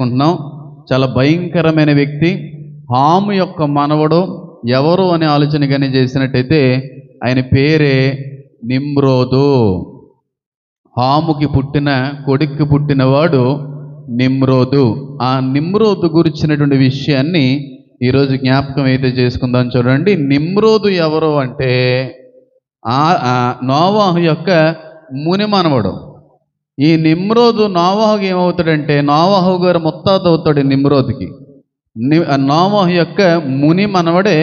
నేర్చుకుంటున్నాం చాలా భయంకరమైన వ్యక్తి. హాము యొక్క మనవడు ఎవరు అనే ఆలోచన కానీ చేసినట్టయితే ఆయన పేరే నిమ్రోదు. హాముకి పుట్టిన కొడుక్కి పుట్టినవాడు నిమ్రోదు. ఆ నిమ్రోదు గురించినటువంటి విషయాన్ని ఈరోజు జ్ఞాపకం అయితే చేసుకుందాం చూడండి. నిమ్రోదు ఎవరు అంటే ఆ నోవాహు యొక్క ముని మనవడు ఈ నిమ్రోదు నావాహుకి ఏమవుతాడంటే నావాహు గారు ముత్తాత అవుతాడు నిమ్రోద్కి నిమ్రోదుకి ని- నావాహు యొక్క ముని మనవడే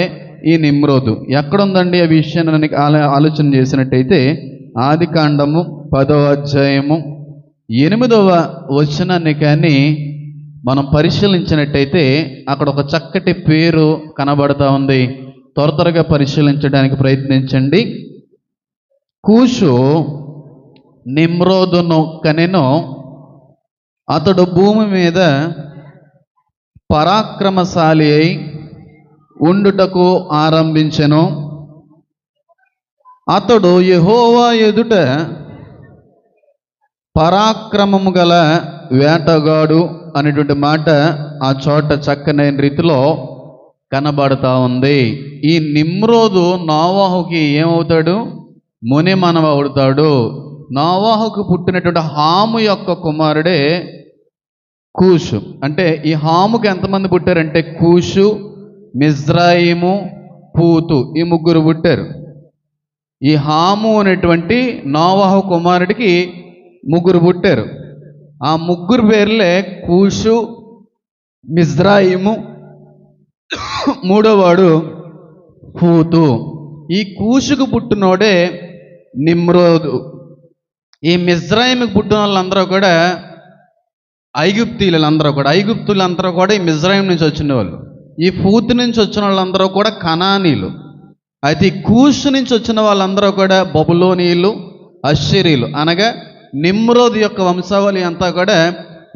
ఈ నిమ్రోదు ఎక్కడుందండి ఆ విషయాన్ని ఆలో- ఆలోచన చేసినట్టయితే ఆది కాండము పదవ అధ్యాయము ఎనిమిదవ వచనాన్ని కానీ మనం పరిశీలించినట్టయితే అక్కడ ఒక చక్కటి పేరు కనబడతా ఉంది. త్వర త్వరగా పరిశీలించడానికి ప్రయత్నించండి. కూషు నిమ్రోదును కనెను అతడు భూమి మీద పరాక్రమశాలి అయి ఉండుటకు ఆరంభించెను. అతడు యహోవా ఎదుట పరాక్రమము గల వేటగాడు అనేటువంటి మాట ఆ చోట చక్కనైన రీతిలో కనబడతా ఉంది. ఈ నిమ్రోదు నోవాహుకి ఏమవుతాడు? ముని మనవ అవుతాడు నోవాహుకు పుట్టినటువంటి హాము యొక్క కుమారుడే కూషు. అంటే ఈ హాముకి ఎంతమంది పుట్టారంటే కూషు మిజ్రాయిము పూతు ఈ ముగ్గురు పుట్టారు. ఈ హాము అనేటువంటి నోవాహు కుమారుడికి ముగ్గురు పుట్టారు. ఆ ముగ్గురు పేర్లే కూషు మిజ్రాయిము మూడోవాడు పూతు. ఈ కూషుకు పుట్టినోడే నిమ్రోదు. ఈ మిజ్రాయిమ్ పుట్టిన వాళ్ళందరూ కూడా ఐగుప్తీయులందరూ కూడా ఐగుప్తులందరూ కూడా ఈ మిజ్రాయిం నుంచి వచ్చిన వాళ్ళు ఈ పూతి నుంచి వచ్చిన వాళ్ళందరూ కూడా కనానీలు అయితే ఈ కూషు నుంచి వచ్చిన వాళ్ళందరూ కూడా బబులోనీయులు అశ్షరీలు అనగా నిమ్రోద్ యొక్క వంశావళి అంతా కూడా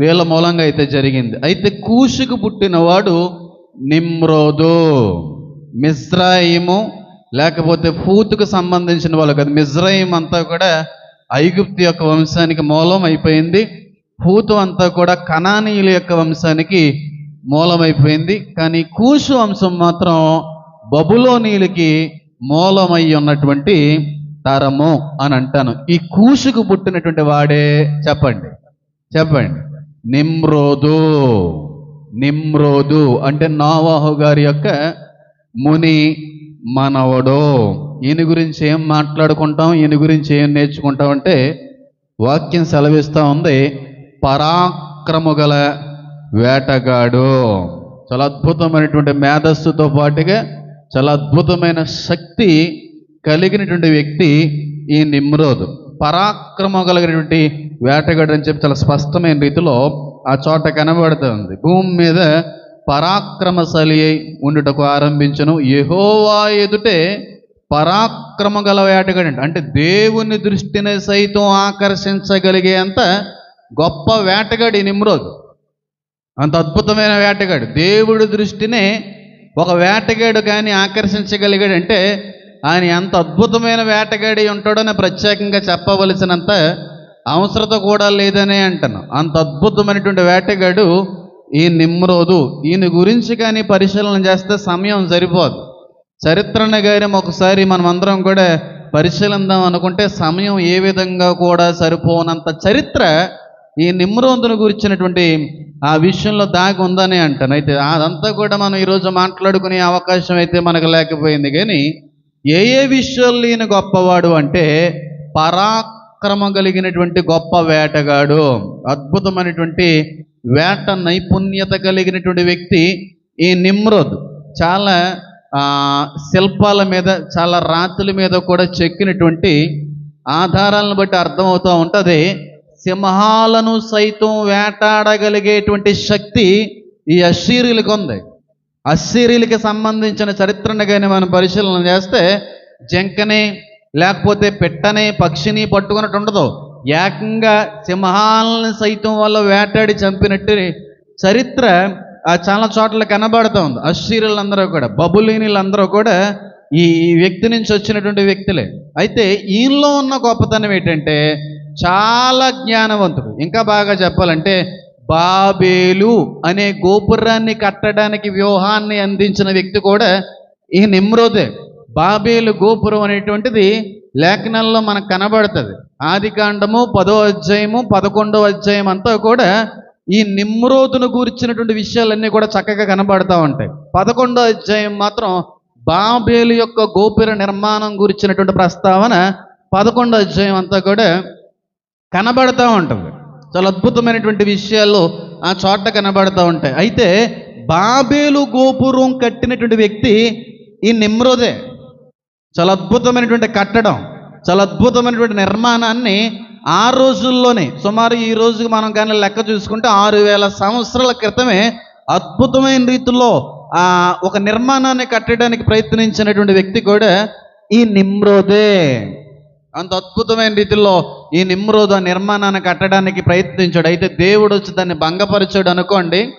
వీళ్ళ మూలంగా అయితే జరిగింది. అయితే కూషుకు పుట్టినవాడు నిమ్రోదు. మిజ్రాయిము లేకపోతే పూతుకు సంబంధించిన వాళ్ళు కదా మిజ్రాయిం అంతా కూడా ఐగుప్తు యొక్క వంశానికి మూలం అయిపోయింది. పూతు అంతా కూడా కనానీయుల యొక్క వంశానికి మూలమైపోయింది. కానీ కూసు వంశం మాత్రం బబులోనీయులకి మూలమై ఉన్నటువంటి తరము అని అంటాను. ఈ కూసుకు పుట్టినటువంటి వాడే చెప్పండి. చెప్పండి. నిమ్రోదు. నిమ్రోదు అంటే నావాహు గారి యొక్క ముని మనవడు. ఈయన గురించి ఏం మాట్లాడుకుంటాం ఈయన గురించి ఏం నేర్చుకుంటాం అంటే వాక్యం సెలవిస్తూ ఉంది పరాక్రము గల వేటగాడు. చాలా అద్భుతమైనటువంటి మేధస్సుతో పాటుగా చాలా అద్భుతమైన శక్తి కలిగినటువంటి వ్యక్తి ఈ నిమ్రోదు. పరాక్రమ కలిగినటువంటి వేటగాడు అని చెప్పి చాలా స్పష్టమైన రీతిలో ఆ చోట కనబడుతుంది భూమి మీద పరాక్రమశాలి అయి ఉండుటకు ఆరంభించను. ఎహోవా ఎదుటే పరాక్రమ గల వేటగాడు అంటే దేవుని దృష్టిని సైతం ఆకర్షించగలిగే అంత గొప్ప వేటగాడి నిమ్రోదు అంత అద్భుతమైన వేటగాడు. దేవుడి దృష్టినే ఒక వేటగాడు కానీ ఆకర్షించగలిగాడంటే ఆయన ఎంత అద్భుతమైన వేటగాడి ఉంటాడని ప్రత్యేకంగా చెప్పవలసినంత అవసరత కూడా లేదనే అంటాను అంత అద్భుతమైనటువంటి వేటగాడు ఈ నిమ్రోదు ఈయన గురించి కానీ పరిశీలన చేస్తే సమయం సరిపోదు. చరిత్రను గారి ఒకసారి మనం అందరం కూడా పరిశీలిద్దాం అనుకుంటే సమయం ఏ విధంగా కూడా సరిపోనంత చరిత్ర ఈ నిమ్రోదును గురించినటువంటి ఆ విషయంలో దాగి ఉందని అంటాను. అయితే అదంతా కూడా మనం ఈరోజు మాట్లాడుకునే అవకాశం అయితే మనకు లేకపోయింది. కానీ ఏ ఏ విషయాలు ఈయన గొప్పవాడు అంటే పరాక్రమ కలిగినటువంటి గొప్ప వేటగాడు అద్భుతమైనటువంటి వేట నైపుణ్యత కలిగినటువంటి వ్యక్తి ఈ నిమ్రోద్. చాలా శిల్పాల మీద చాలా రాతుల మీద కూడా చెక్కినటువంటి ఆధారాలను బట్టి అర్థమవుతూ ఉంటుంది. సింహాలను సైతం వేటాడగలిగేటువంటి శక్తి ఈ అశ్శీరులకు ఉంది. అశ్శీరులకి సంబంధించిన చరిత్రను కానీ మనం పరిశీలన చేస్తే జంకని లేకపోతే పెట్టని పక్షిని పట్టుకున్నట్టు ఉండదు. ఏకంగా సింహాలను సైతం వల్ల వేటాడి చంపినట్టు చరిత్ర చాలా చోట్ల కనబడుతూ ఉంది. అశ్షీరులందరూ కూడా బబులీనిలందరూ కూడా ఈ వ్యక్తి నుంచి వచ్చినటువంటి వ్యక్తులే. అయితే ఈయనలో ఉన్న గొప్పతనం ఏంటంటే చాలా జ్ఞానవంతుడు. ఇంకా బాగా చెప్పాలంటే బాబేలు అనే గోపురాన్ని కట్టడానికి వ్యూహాన్ని అందించిన వ్యక్తి కూడా ఈ నిమ్రోదే. బాబేలు గోపురం అనేటువంటిది లేఖనాల్లో మనకు కనబడుతుంది. ఆది కాండము పదో అధ్యాయము పదకొండో అధ్యాయం అంతా కూడా ఈ నిమ్రోదును గూర్చినటువంటి విషయాలన్నీ కూడా చక్కగా కనబడతా ఉంటాయి. పదకొండో అధ్యాయం మాత్రం బాబేలు యొక్క గోపుర నిర్మాణం గురించినటువంటి ప్రస్తావన పదకొండో అధ్యాయం అంతా కూడా కనబడతా ఉంటుంది. చాలా అద్భుతమైనటువంటి విషయాలు ఆ చోట కనబడతా ఉంటాయి. అయితే బాబేలు గోపురం కట్టినటువంటి వ్యక్తి ఈ నిమ్రోదే. చాలా అద్భుతమైనటువంటి కట్టడం చాలా అద్భుతమైనటువంటి నిర్మాణాన్ని ఆ రోజుల్లోనే సుమారు ఈ రోజుకి మనం కానీ లెక్క చూసుకుంటే ఆరు వేల సంవత్సరాల క్రితమే అద్భుతమైన రీతిలో ఒక నిర్మాణాన్ని కట్టడానికి ప్రయత్నించినటువంటి వ్యక్తి కూడా ఈ నిమ్రోదే. అంత అద్భుతమైన రీతిలో ఈ నిమ్రోద నిర్మాణాన్ని కట్టడానికి ప్రయత్నించాడు. అయితే దేవుడు వచ్చి దాన్ని భంగపరిచాడు అనుకోండి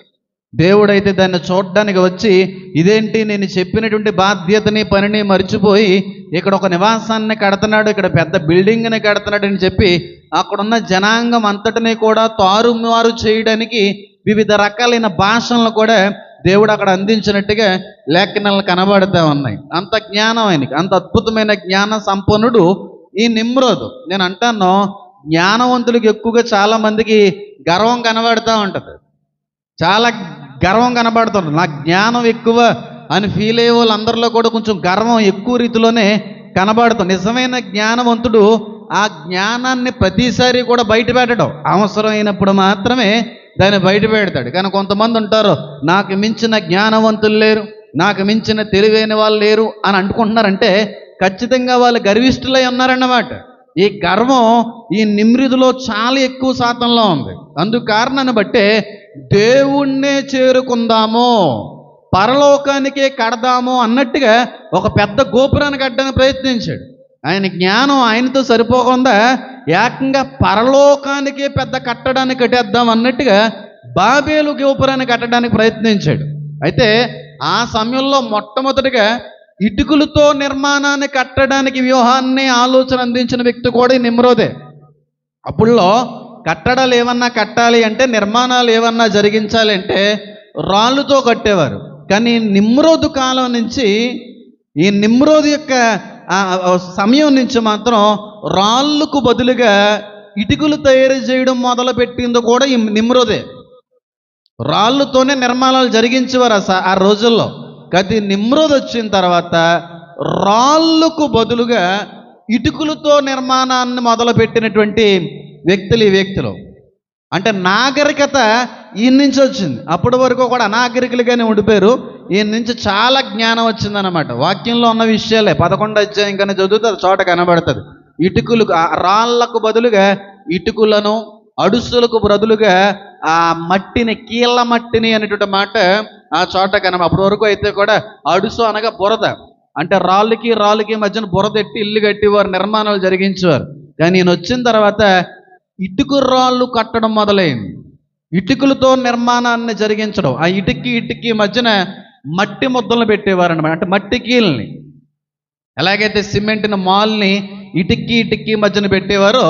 దేవుడైతే దాన్ని చూడడానికి వచ్చి ఇదేంటి నేను చెప్పినటువంటి బాధ్యతని పనిని మర్చిపోయి ఇక్కడ ఒక నివాసాన్ని కడుతున్నాడు ఇక్కడ పెద్ద బిల్డింగ్ని కడుతున్నాడు అని చెప్పి అక్కడున్న జనాంగం అంతటిని కూడా తారుమారు చేయడానికి వివిధ రకాలైన భాషలను కూడా దేవుడు అక్కడ అందించినట్టుగా లేఖనాలు కనబడుతూ ఉన్నాయి. అంత జ్ఞానం ఆయనకి అంత అద్భుతమైన జ్ఞాన సంపన్నుడు ఈ నిమ్రోదు. నేను అంటాను జ్ఞానవంతులకు ఎక్కువగా చాలామందికి గర్వం కనబడుతూ ఉంటుంది. చాలా గర్వం కనబడుతుంది. నాకు జ్ఞానం ఎక్కువ అని ఫీల్ అయ్యే వాళ్ళందరిలో కూడా కొంచెం గర్వం ఎక్కువ రీతిలోనే కనబడుతుంది. నిజమైన జ్ఞానవంతుడు ఆ జ్ఞానాన్ని ప్రతిసారి కూడా బయట పెట్టడం. అవసరమైనప్పుడు మాత్రమే దాన్ని బయట పెడతాడు. కానీ కొంతమంది ఉంటారు నాకు మించిన జ్ఞానవంతులు లేరు నాకు మించిన తెలివైన వాళ్ళు లేరు అని అనుకుంటున్నారంటే ఖచ్చితంగా వాళ్ళు గర్విష్ఠులై ఉన్నారన్నమాట. ఈ గర్వం ఈ నిమ్రిదిలో చాలా ఎక్కువ శాతంలో ఉంది. అందుకు కారణాన్ని బట్టే దేవుణ్ణే చేరుకుందాము పరలోకానికే కడదాము అన్నట్టుగా ఒక పెద్ద గోపురాన్ని కట్టడానికి ప్రయత్నించాడు. ఆయన జ్ఞానం ఆయనతో సరిపోకుండా ఏకంగా పరలోకానికే పెద్ద కట్టడానికి కట్టేద్దాం అన్నట్టుగా బాబేలు గోపురాన్ని కట్టడానికి ప్రయత్నించాడు. అయితే ఆ సమయంలో మొట్టమొదటిగా ఇటుకలతో నిర్మాణాన్ని కట్టడానికి వ్యూహాన్ని ఆలోచన అందించిన వ్యక్తి కూడా నిమ్రోదే. అప్పుడులో కట్టడాలు ఏమన్నా కట్టాలి అంటే నిర్మాణాలు ఏమన్నా జరిగించాలి అంటే రాళ్ళుతో కట్టేవారు. కానీ నిమ్రోదు కాలం నుంచి ఈ నిమ్రోదు యొక్క సమయం నుంచి మాత్రం రాళ్ళకు బదులుగా ఇటుకలు తయారు చేయడం మొదలుపెట్టింది కూడా ఈ నిమ్రోదే. రాళ్ళతోనే నిర్మాణాలు జరిగించేవారు ఆ రోజుల్లో. గది నిమ్రోద్ వచ్చిన తర్వాత రాళ్ళకు బదులుగా ఇటుకలతో నిర్మాణాన్ని మొదలుపెట్టినటువంటి వ్యక్తులు ఈ వ్యక్తులు. అంటే నాగరికత ఈయన నుంచి వచ్చింది. అప్పటి వరకు కూడా అనాగరికులుగానే ఉండిపోయారు. ఈయన నుంచి చాలా జ్ఞానం వచ్చిందనమాట వాక్యంలో ఉన్న విషయాలే. పదకొండు అధ్యాయం ఇంకా చదివితే అది చోట కనబడుతుంది. ఇటుకులు రాళ్ళకు రాళ్ళకు బదులుగా ఇటుకులను అడుసులకు బదులుగా ఆ మట్టిని కీళ్ళ మట్టిని అనేటువంటి మాట ఆ చోట కనబ అప్పటి వరకు అయితే కూడా అడుసు అనగా బురద. అంటే రాళ్ళకి రాళ్ళకి మధ్యన బురద ఎట్టి ఇల్లు కట్టేవారు నిర్మాణాలు జరిగించేవారు. కానీ ఈయన వచ్చిన తర్వాత ఇటుకు రాళ్ళు కట్టడం మొదలైంది. ఇటుకలతో నిర్మాణాన్ని జరిగించడం. ఆ ఇటుకి ఇటుకి మధ్యన మట్టి ముద్దలను పెట్టేవారు అనమాట అంటే మట్టి కీల్ని. ఎలాగైతే సిమెంట్ని మాల్ని ఇటుక్కి ఇటుక్కి మధ్యన పెట్టేవారో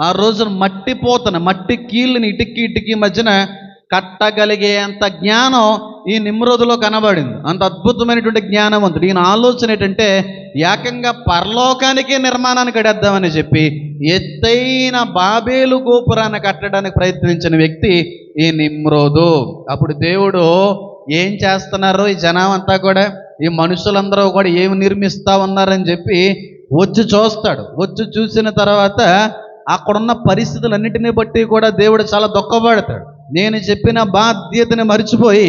ఆ రోజున మట్టి పోతన. మట్టి కీళ్ళని ఇటుక్కి ఇటుక్కి మధ్యన కట్టగలిగేంత జ్ఞానం ఈ నిమ్రోదులో కనబడింది. అంత అద్భుతమైనటువంటి జ్ఞానవంతుడు. ఈయన ఆలోచన ఏంటంటే ఏకంగా పరలోకానికే నిర్మాణాన్ని కడేద్దామని చెప్పి ఎత్తైన బాబేలు గోపురాన్ని కట్టడానికి ప్రయత్నించిన వ్యక్తి ఈ నిమ్రోదు. అప్పుడు దేవుడు ఏం చేస్తున్నారు? ఈ జనం అంతా కూడా ఈ మనుషులందరూ కూడా ఏమి నిర్మిస్తా ఉన్నారని చెప్పి వచ్చి చూస్తాడు. వచ్చి చూసిన తర్వాత అక్కడున్న పరిస్థితులన్నిటిని బట్టి కూడా దేవుడు చాలా దుఃఖపడతాడు. నేను చెప్పిన బాధ్యతని మర్చిపోయి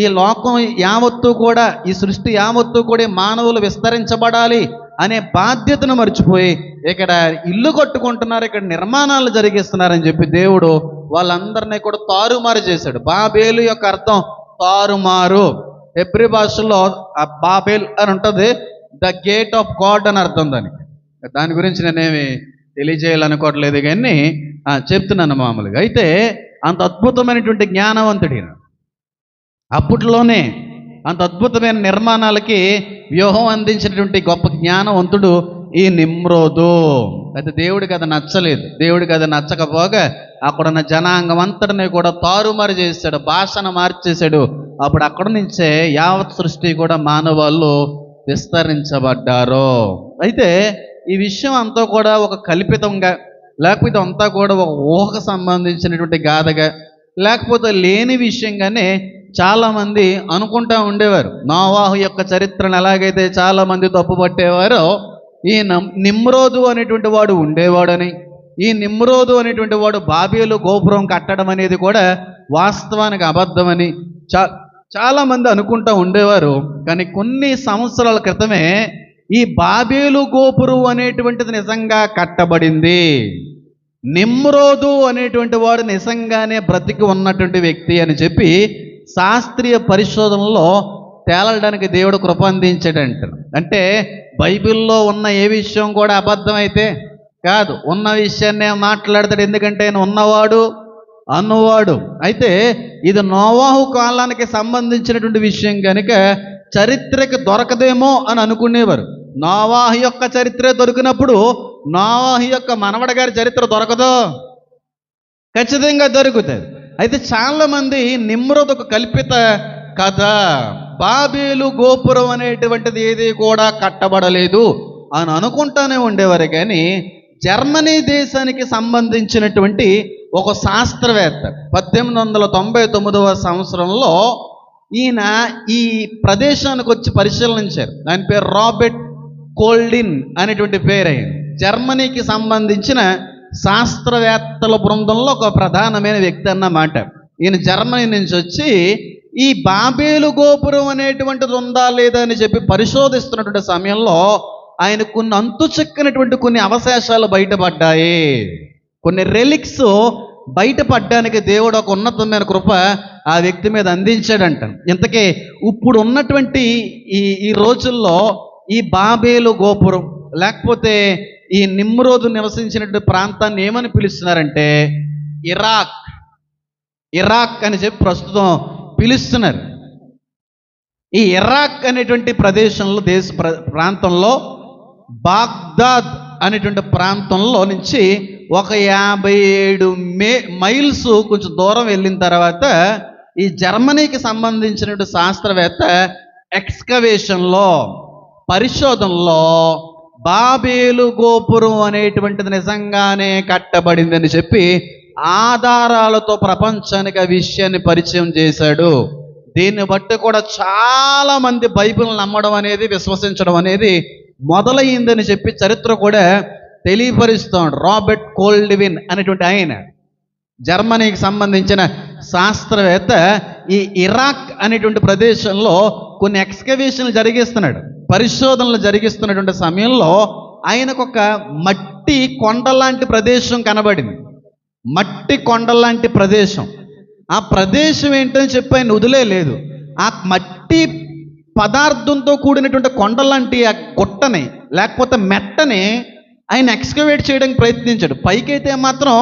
ఈ లోకం యావత్తు కూడా ఈ సృష్టి యావత్తు కూడా మానవులు విస్తరించబడాలి అనే బాధ్యతను మర్చిపోయి ఇక్కడ ఇల్లు కట్టుకుంటున్నారు ఇక్కడ నిర్మాణాలు జరిగిస్తున్నారని చెప్పి దేవుడు వాళ్ళందరినీ కూడా తారుమారు చేశాడు. బాబేలు యొక్క అర్థం తారుమారు. ఎబ్రి భాషలో ఆ బాబేల్ అని ఉంటుంది ద గేట్ ఆఫ్ గాడ్ అని అర్థం దానికి. దాని గురించి నేనేమి తెలియజేయాలనుకోవట్లేదు కానీ చెప్తున్నాను మామూలుగా. అయితే అంత అద్భుతమైనటువంటి జ్ఞానవంతుడి అప్పట్లోనే అంత అద్భుతమైన నిర్మాణాలకి వ్యూహం అందించినటువంటి గొప్ప జ్ఞానవంతుడు ఈ నిమ్రోదు. అయితే దేవుడికి అది నచ్చలేదు. దేవుడికి అది నచ్చకపోగా అక్కడున్న జనాంగం అంతటిని కూడా తారుమారు చేశాడు భాషను మార్చేశాడు. అప్పుడు అక్కడ నుంచే యావత్ సృష్టి కూడా మానవాళ్ళు విస్తరించబడ్డారు. అయితే ఈ విషయం అంతా కూడా ఒక కల్పితంగా లేకపోతే అంతా కూడా ఒక ఊహకు సంబంధించినటువంటి గాథగా లేకపోతే లేని విషయంగానే చాలామంది అనుకుంటా ఉండేవారు. నోవాహు యొక్క చరిత్రను ఎలాగైతే చాలామంది తప్పుపట్టేవారో ఈ నమ్ నిమ్రోదు అనేటువంటి వాడు ఉండేవాడని ఈ నిమ్రోదు అనేటువంటి వాడు బాబేలు గోపురం కట్టడం అనేది కూడా వాస్తవానికి అబద్ధమని చా చాలామంది అనుకుంటూ ఉండేవారు. కానీ కొన్ని సంవత్సరాల క్రితమే ఈ బాబేలు గోపురం అనేటువంటిది నిజంగా కట్టబడింది. నిమ్రోదు అనేటువంటి వాడు నిజంగానే బ్రతికి ఉన్నటువంటి వ్యక్తి అని చెప్పి శాస్త్రీయ పరిశోధనలో తేలడానికి దేవుడు కృప అందించాడంట. అంటే బైబిల్లో ఉన్న ఏ విషయం కూడా అబద్ధమైతే కాదు. ఉన్న విషయాన్నే మాట్లాడతాడు ఎందుకంటే ఆయన ఉన్నవాడు అన్నవాడు అయితే ఇది నోవాహు కాలానికి సంబంధించినటువంటి విషయం కనుక చరిత్రకి దొరకదేమో అని అనుకునేవారు. నావాహి యొక్క చరిత్ర దొరికినప్పుడు నావాహి యొక్క మనవడ గారి చరిత్ర దొరకదు. ఖచ్చితంగా దొరుకుతుంది. అయితే చాలా మంది నిమ్రోద్ ఒక కల్పిత కథ బాబేలు గోపురం అనేటువంటిది ఏది కూడా కట్టబడలేదు అని అనుకుంటానే ఉండేవారు. కానీ జర్మనీ దేశానికి సంబంధించినటువంటి ఒక శాస్త్రవేత్త పద్దెనిమిది వందల తొంభై తొమ్మిదవ సంవత్సరంలో ఈయన ఈ ప్రదేశానికి వచ్చి పరిశీలించారు ఆయన పేరు రాబర్ట్ కోల్డిన్ అనేటువంటి పేరు అయింది జర్మనీకి సంబంధించిన శాస్త్రవేత్తల బృందంలో ఒక ప్రధానమైన వ్యక్తి అన్నమాట. ఈయన జర్మనీ నుంచి వచ్చి ఈ బాబేలు గోపురం అనేటువంటిది ఉందా లేదా అని చెప్పి పరిశోధిస్తున్నటువంటి సమయంలో ఆయన కొన్ని అంతు చిక్కనటువంటి కొన్ని అవశేషాలు బయటపడ్డాయి. కొన్ని రెలిక్స్ బయటపడ్డానికి దేవుడు ఒక ఉన్నతమైన కృప ఆ వ్యక్తి మీద అందించాడంట ఇంతకీ ఇప్పుడు ఉన్నటువంటి ఈ ఈ రోజుల్లో ఈ బాబేలు గోపురం లేకపోతే ఈ నిమ్రోజు నివసించినటువంటి ప్రాంతాన్ని ఏమని పిలుస్తున్నారంటే ఇరాక్ ఇరాక్ అని చెప్పి ప్రస్తుతం పిలుస్తున్నారు. ఈ ఇరాక్ అనేటువంటి ప్రదేశంలో దేశ ప్ర- ప్రాంతంలో బాగ్దాద్ అనేటువంటి ప్రాంతంలో నుంచి ఒక యాభై ఏడు మే మైల్స్ కొంచెం దూరం వెళ్ళిన తర్వాత ఈ జర్మనీకి సంబంధించినటువంటి శాస్త్రవేత్త ఎక్స్కవేషన్లో పరిశోధనలో బాబేలు గోపురం అనేటువంటిది నిజంగానే కట్టబడిందని చెప్పి ఆధారాలతో ప్రపంచానికి ఆ విషయాన్ని పరిచయం చేశాడు. దీన్ని బట్టి కూడా చాలా మంది బైబిల్ నమ్మడం అనేది విశ్వసించడం అనేది మొదలైందని చెప్పి చరిత్ర కూడా తెలియపరుస్తాడు రాబర్ట్ కోల్డ్విన్ అనేటువంటి ఆయన. జర్మనీకి సంబంధించిన శాస్త్రవేత్త ఈ ఇరాక్ అనేటువంటి ప్రదేశంలో కొన్ని ఎక్స్కవేషన్లు జరిగిస్తున్నాడు. పరిశోధనలు జరిగిస్తున్నటువంటి సమయంలో ఆయనకు ఒక మట్టి కొండలాంటి ప్రదేశం కనబడింది. మట్టి కొండలాంటి ప్రదేశం. ఆ ప్రదేశం ఏంటని చెప్పి ఆయన వదిలేదు ఆ మట్టి పదార్థంతో కూడినటువంటి కొండలాంటి ఆ గుట్టని లేకపోతే మెట్టని ఆయన ఎక్స్కవేట్ చేయడానికి ప్రయత్నించాడు. పైకైతే మాత్రం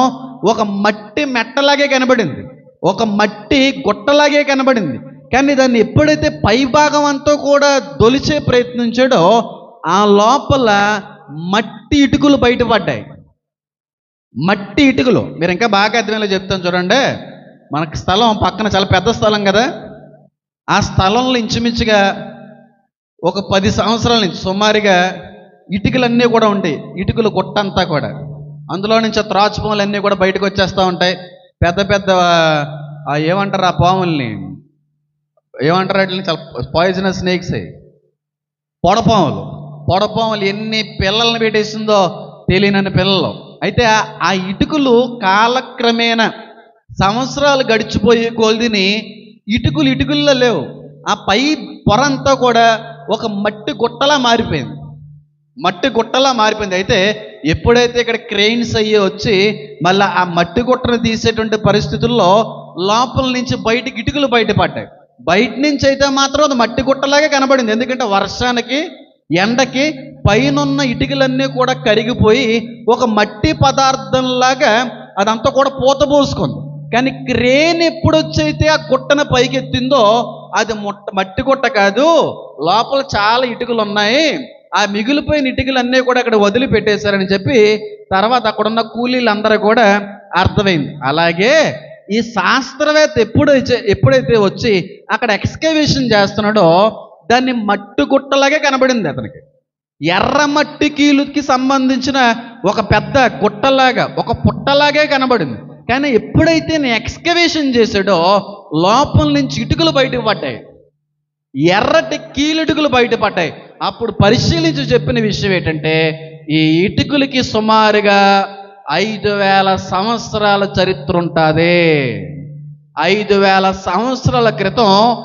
ఒక మట్టి మెట్టలాగే కనబడింది. ఒక మట్టి గుట్టలాగే కనబడింది. కానీ దాన్ని ఎప్పుడైతే పై భాగం అంతా కూడా దొలిచే ప్రయత్నించాడో ఆ లోపల మట్టి ఇటుకలు బయటపడ్డాయి. మట్టి ఇటుకలు. మీరు ఇంకా బాగా అర్థమయ్యేలా చెప్తాను చూడండి. మనకు స్థలం పక్కన చాలా పెద్ద స్థలం కదా. ఆ స్థలంలో ఇంచుమించుగా ఒక పది సంవత్సరాల నుంచి సుమారుగా ఇటుకలన్నీ కూడా ఉంటాయి. ఇటుకలు గుట్టంతా కూడా. అందులో నుంచి ఆ అన్నీ కూడా బయటకు వచ్చేస్తూ ఉంటాయి. పెద్ద పెద్ద ఏమంటారు ఆ పాముల్ని? ఏమంటారు వాటిని? చాలా పాయిజనస్ స్నేక్స్ పొడపాములు. పొడపాములు ఎన్ని పిల్లల్ని పెట్టేసిందో తెలియనని పిల్లలు. అయితే ఆ- ఇటుకలు కాలక్రమేణా సంవత్సరాలు గడిచిపోయే కొలిదిని ఇటుకలు ఇటుకల్లో లేవు. ఆ పై పొర అంతా కూడా ఒక మట్టి గుట్టలా మారిపోయింది. మట్టి గుట్టలా మారిపోయింది. అయితే ఎప్పుడైతే ఇక్కడ క్రెయిన్స్ అయ్యి వచ్చి మళ్ళీ ఆ మట్టి గుట్టను తీసేటువంటి పరిస్థితుల్లో లోపల నుంచి బయటికి ఇటుకలు బయటపడ్డాయి. బయట నుంచి అయితే మాత్రం అది మట్టి గుట్టలాగే కనబడింది. ఎందుకంటే వర్షానికి ఎండకి పైనున్న ఇటుకలన్నీ కూడా కరిగిపోయి ఒక మట్టి పదార్థంలాగా అదంతా కూడా పూత పోసుకుంది. కానీ క్రేన్ ఎప్పుడొచ్చైతే ఆ గుట్టను పైకెత్తిందో అది ముట్ట మట్టి గుట్ట కాదు లోపల చాలా ఇటుకలు ఉన్నాయి ఆ మిగిలిపోయిన ఇటుకలన్నీ కూడా అక్కడ వదిలిపెట్టేశారని చెప్పి తర్వాత అక్కడున్న కూలీలందరూ కూడా అర్థమైంది. అలాగే ఈ శాస్త్రవేత్త ఎప్పుడు ఎప్పుడైతే వచ్చి అక్కడ ఎక్స్కవేషన్ చేస్తున్నాడో దాన్ని మట్టి గుట్టలాగే కనబడింది అతనికి. ఎర్ర మట్టి కీలుకి సంబంధించిన ఒక పెద్ద గుట్టలాగా ఒక పుట్టలాగే కనబడింది. కానీ ఎప్పుడైతే నేను ఎక్స్కవేషన్ చేశాడో లోపల నుంచి ఇటుకలు బయటకు పడ్డాయి. ఎర్రటి కీలిటుకులు బయటపడ్డాయి. అప్పుడు పరిశీలించి చెప్పిన విషయం ఏంటంటే ఈ ఇటుకులకి సుమారుగా ఐదు వేల సంవత్సరాల చరిత్ర ఉంటుంది. ఐదు వేల సంవత్సరాల క్రితం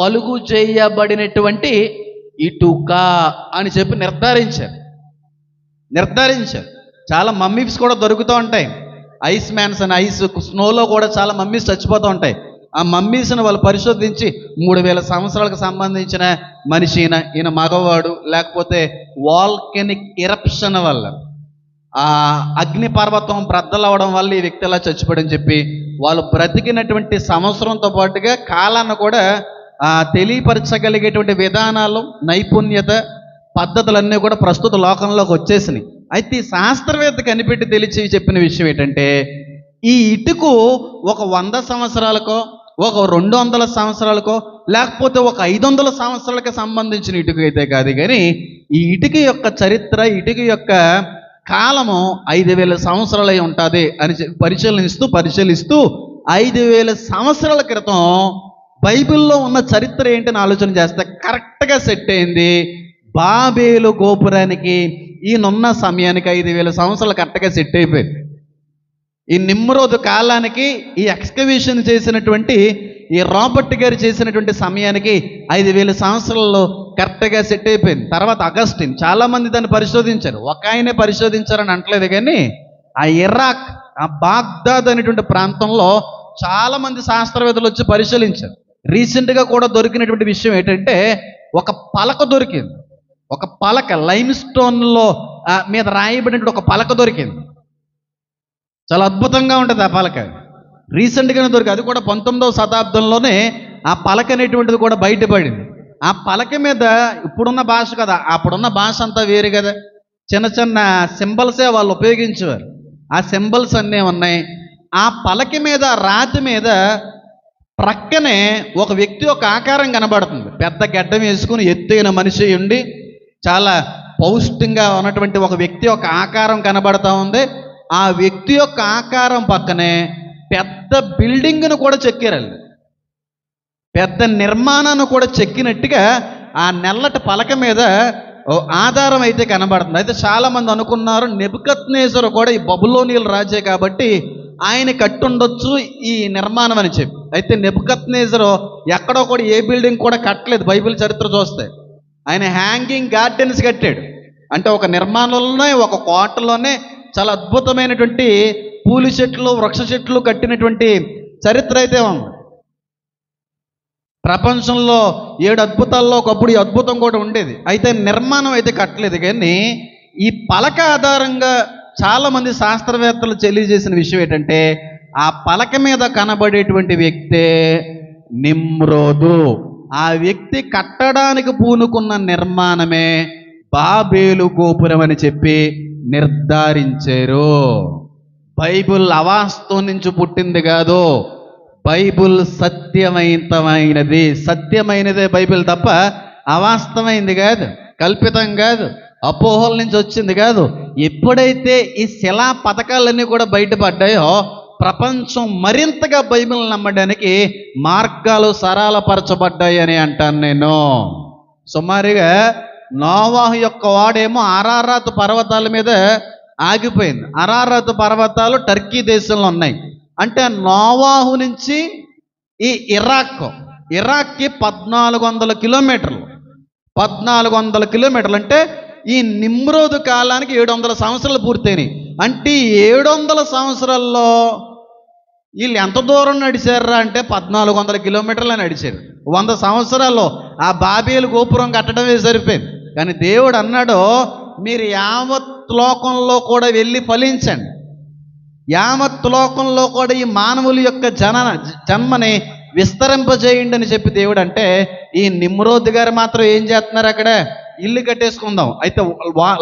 కలుగు చేయబడినటువంటి ఇటుక అని చెప్పి నిర్ధారించారు. నిర్ధారించారు. చాలా మమ్మీస్ కూడా దొరుకుతూ ఉంటాయి. ఐస్ మ్యాన్స్ అని ఐస్ స్నోలో కూడా చాలా మమ్మీస్ చచ్చిపోతూ ఉంటాయి. ఆ మమ్మీస్ని వాళ్ళు పరిశోధించి మూడు వేల సంవత్సరాలకు సంబంధించిన మనిషి ఈయన ఈయన మగవాడు లేకపోతే వాల్కెనిక్ ఇరప్షన్ వల్ల ఆ అగ్నిపర్వతం బ్రద్దలవడం వల్ల ఈ వ్యక్తి అలా చచ్చిపోడని చెప్పి వాళ్ళు బ్రతికినటువంటి సంవత్సరంతో పాటుగా కాలాన్ని కూడా తెలియపరచగలిగేటువంటి విధానాలు నైపుణ్యత పద్ధతులన్నీ కూడా ప్రస్తుత లోకంలోకి వచ్చేసినాయి. అయితే ఈ శాస్త్రవేత్త కనిపెట్టి తెలిసి చెప్పిన విషయం ఏంటంటే ఈ ఇటుకు ఒక వంద సంవత్సరాలకో ఒక రెండు వందల సంవత్సరాలకో లేకపోతే ఒక ఐదు వందల సంవత్సరాలకి సంబంధించిన ఇటుక అయితే కాదు కానీ ఈ ఇటుక యొక్క చరిత్ర ఇటుక యొక్క కాలము ఐదు వేల సంవత్సరాలై ఉంటుంది అని చెప్పి పరిశీలనిస్తూ పరిశీలిస్తూ ఐదు వేల సంవత్సరాల క్రితం బైబిల్లో ఉన్న చరిత్ర ఏంటని ఆలోచన చేస్తే కరెక్ట్గా సెట్ అయింది. బాబేలు గోపురానికి ఈయనున్న సమయానికి ఐదు వేల సంవత్సరాలు కరెక్ట్గా సెట్ అయిపోయింది ఈ నిమ్రోదు కాలానికి ఈ ఎక్స్కవేషన్ చేసినటువంటి ఈ రాబర్ట్ గారు చేసినటువంటి సమయానికి ఐదు వేల సంవత్సరాల్లో కరెక్ట్గా సెట్ అయిపోయింది. తర్వాత అగస్టిన్ చాలామంది దాన్ని పరిశోధించారు. ఒక ఆయనే పరిశోధించారని అంటలేదు కానీ ఆ ఇరాక్ ఆ బాగ్దాద్ అనేటువంటి ప్రాంతంలో చాలామంది శాస్త్రవేత్తలు వచ్చి పరిశీలించారు. రీసెంట్గా కూడా దొరికినటువంటి విషయం ఏంటంటే ఒక పలక దొరికింది. ఒక పలక లైమ్ స్టోన్లో మీద రాయబడినటువంటి ఒక పలక దొరికింది. చాలా అద్భుతంగా ఉంటుంది ఆ పలక. రీసెంట్గానే దొరికి అది కూడా పంతొమ్మిదవ శతాబ్దంలోనే ఆ పలక అనేటువంటిది కూడా బయటపడింది. ఆ పలక మీద ఇప్పుడున్న భాష కదా అప్పుడున్న భాష అంతా వేరు కదా. చిన్న చిన్న సింబల్సే వాళ్ళు ఉపయోగించేవారు. ఆ సింబల్స్ అన్నీ ఉన్నాయి. ఆ పలక మీద రాతి మీద ప్రక్కనే ఒక వ్యక్తి ఒక ఆకారం కనబడుతుంది. పెద్ద గడ్డం వేసుకుని ఎత్తైన మనిషి ఉండి చాలా పౌష్టింగా ఉన్నటువంటి ఒక వ్యక్తి ఒక ఆకారం కనబడతా ఉంది. ఆ వ్యక్తి యొక్క ఆకారం పక్కనే పెద్ద బిల్డింగ్ను కూడా చెక్కారండి. పెద్ద నిర్మాణాన్ని కూడా చెక్కినట్టుగా ఆ నల్లటి పలక మీద ఓ ఆధారం అయితే కనబడుతుంది. అయితే చాలామంది అనుకున్నారు నెబుకత్నేశ్వరు కూడా ఈ బబులోనియల్ రాజే కాబట్టి ఆయన కట్టుండొచ్చు ఈ నిర్మాణం అని చెప్పి. అయితే నెబుకత్నేశ్వరు ఎక్కడో కూడా ఏ బిల్డింగ్ కూడా కట్టలేదు బైబిల్ చరిత్ర చూస్తే. ఆయన హ్యాంగింగ్ గార్డెన్స్ కట్టాడు. అంటే ఒక నిర్మాణంలోనే ఒక కోటలోనే చాలా అద్భుతమైనటువంటి పూల చెట్లు వృక్ష చెట్లు కట్టినటువంటి చరిత్ర అయితే ఉంది. ప్రపంచంలో ఏడు అద్భుతాల్లో ఒకప్పుడు ఈ అద్భుతం కూడా ఉండేది. అయితే నిర్మాణం అయితే కట్టలేదు. కానీ ఈ పలక ఆధారంగా చాలామంది శాస్త్రవేత్తలు తెలియజేసిన విషయం ఏంటంటే ఆ పలక మీద కనబడేటువంటి వ్యక్తే నిమ్రోదు. ఆ వ్యక్తి కట్టడానికి పూనుకున్న నిర్మాణమే బాబేలు గోపురం అని చెప్పి నిర్ధారించారు. బైబిల్ అవాస్తు నుంచి పుట్టింది కాదు. బైబిల్ సత్యమైనమైనది సత్యమైనదే బైబిల్ తప్ప అవాస్తవమైంది కాదు కల్పితం కాదు అపోహల నుంచి వచ్చింది కాదు. ఎప్పుడైతే ఈ శిలా పథకాలన్నీ కూడా బయటపడ్డాయో ప్రపంచం మరింతగా బైబిల్ నమ్మడానికి మార్గాలు సరళపరచబడ్డాయని అని అంటాను నేను. సుమారుగా నోవాహు యొక్క వాడేమో అరారాత్ పర్వతాల మీద ఆగిపోయింది. అరారాత్ పర్వతాలు టర్కీ దేశంలో ఉన్నాయి. అంటే నోవాహు నుంచి ఈ ఇరాక్ ఇరాక్కి పద్నాలుగు వందల కిలోమీటర్లు. పద్నాలుగు వందల కిలోమీటర్లు అంటే ఈ నిమ్రోదు కాలానికి ఏడు వందల సంవత్సరాలు పూర్తయినాయి. అంటే ఈ ఏడు వందల సంవత్సరాల్లో వీళ్ళు ఎంత దూరం నడిచారా అంటే పద్నాలుగు వందల కిలోమీటర్లు నడిచారు. వంద సంవత్సరాల్లో ఆ బాబేలు గోపురం కట్టడమే సరిపోయింది. కానీ దేవుడు అన్నాడు మీరు యావత్ లోకంలో కూడా వెళ్ళి ఫలించండి. యావత్ లోకంలో కూడా ఈ మానవుల యొక్క జన జన్మని విస్తరింపజేయండి అని చెప్పి దేవుడు అంటే ఈ నిమ్రోద్ గారు మాత్రం ఏం చేస్తున్నారు అక్కడ? ఇల్లు కట్టేసుకుందాం. అయితే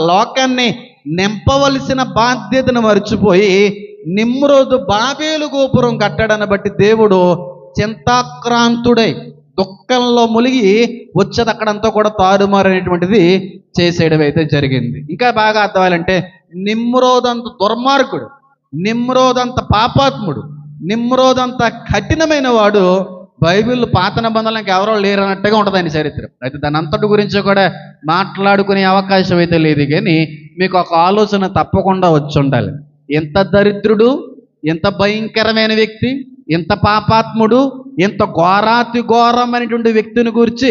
లోకాన్ని నింపవలసిన బాధ్యతను మర్చిపోయి నిమ్రోదు బాబేలు గోపురం కట్టడాన్ని బట్టి దేవుడు చింతాక్రాంతుడై దుఃఖంలో ములిగి వచ్చేది అక్కడంతా కూడా తారుమారనేటువంటిది చేసేయడం అయితే జరిగింది. ఇంకా బాగా అర్థమయ్యాలంటే నిమ్రోదంత దుర్మార్గుడు నిమ్రోదంత పాపాత్ముడు నిమ్రోదంత కఠినమైన వాడు బైబిల్ పాత నిబంధనలకు ఎవరో లేరన్నట్టుగా ఉంటుంది ఆయన చరిత్ర. అయితే దాని అంతటి గురించి కూడా మాట్లాడుకునే అవకాశం అయితే లేదు కానీ మీకు ఒక ఆలోచన తప్పకుండా వచ్చి ఉండాలి ఎంత దరిద్రుడు ఎంత భయంకరమైన వ్యక్తి ఇంత పాపాత్ముడు ఇంత ఘోరాతి ఘోరమైనటువంటి వ్యక్తిని గురించి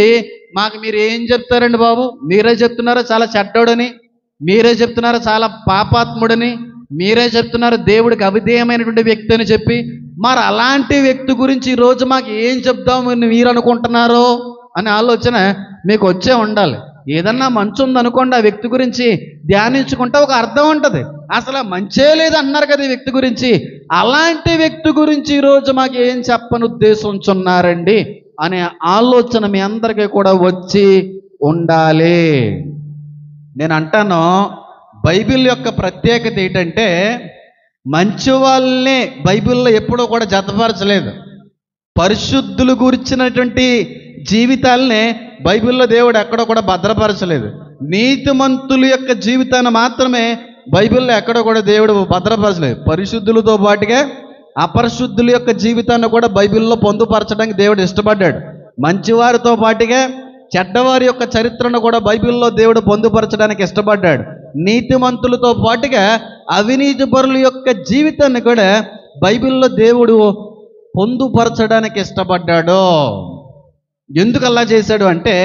మాకు మీరు ఏం చెప్తారండి బాబు? మీరే చెప్తున్నారు? చాలా చెడ్డోడని. మీరే చెప్తున్నారు? చాలా పాపాత్ముడని. మీరే చెప్తున్నారు? దేవుడికి అవిధేయమైనటువంటి వ్యక్తి అని చెప్పి. మరి అలాంటి వ్యక్తి గురించి ఈరోజు మాకు ఏం చెప్దామని మీరు అనుకుంటున్నారో అనే ఆలోచన మీకు వచ్చే ఉండాలి. ఏదన్నా మంచి ఉందనుకోండి ఆ వ్యక్తి గురించి ధ్యానించుకుంటే ఒక అర్థం ఉంటుంది. అసలు మంచే లేదు కదా ఈ వ్యక్తి గురించి. అలాంటి వ్యక్తి గురించి ఈరోజు మాకు ఏం చెప్పని ఉద్దేశించున్నారండి అనే ఆలోచన మీ అందరికీ కూడా వచ్చి ఉండాలి. నేను అంటాను బైబిల్ యొక్క ప్రత్యేకత ఏంటంటే మంచి వాళ్ళనే బైబిల్లో ఎప్పుడూ కూడా జతపరచలేదు. పరిశుద్ధులు గురించినటువంటి జీవితాలనే బైబిల్లో దేవుడు ఎక్కడో కూడా భద్రపరచలేదు. నీతిమంతుల యొక్క జీవితాన్ని మాత్రమే బైబిల్లో ఎక్కడో కూడా దేవుడు భద్రపరచలేదు. పరిశుద్ధులతో పాటుగా అపరిశుద్ధుల యొక్క జీవితాన్ని కూడా బైబిల్లో పొందుపరచడానికి దేవుడు ఇష్టపడ్డాడు. మంచివారితో పాటుగా చెడ్డవారి యొక్క చరిత్రను కూడా బైబిల్లో దేవుడు పొందుపరచడానికి ఇష్టపడ్డాడు. నీతిమంతులతో పాటుగా అవినీతి పరుల యొక్క జీవితాన్ని కూడా బైబిల్లో దేవుడు పొందుపరచడానికి ఇష్టపడ్డాడు. ఎందుకు అలా చేశాడు అంటే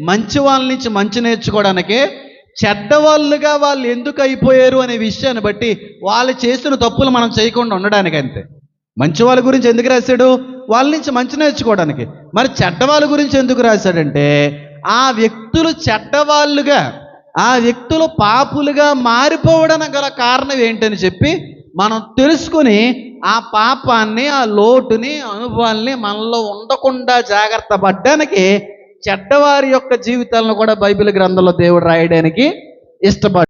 మంచి వాళ్ళ నుంచి మంచి నేర్చుకోవడానికి చెడ్డవాళ్ళుగా వాళ్ళు ఎందుకు అయిపోయారు అనే విషయాన్ని బట్టి వాళ్ళు చేసిన తప్పులు మనం చేయకుండా ఉండడానికి అంతే. మంచి వాళ్ళ గురించి ఎందుకు రాశాడు? వాళ్ళ నుంచి మంచి నేర్చుకోవడానికి. మరి చెడ్డవాళ్ళ గురించి ఎందుకు రాశాడంటే ఆ వ్యక్తులు చెడ్డవాళ్ళుగా ఆ వ్యక్తులు పాపులుగా మారిపోవడానికి గల కారణం ఏంటని చెప్పి మనం తెలుసుకుని ఆ పాపాన్ని ఆ లోటుని అనుభవాల్ని మనలో ఉండకుండా జాగ్రత్త పడ్డానికి చెడ్డవారి యొక్క జీవితాలను కూడా బైబిల్ గ్రంథంలో దేవుడు రాయడానికి ఇష్టపడు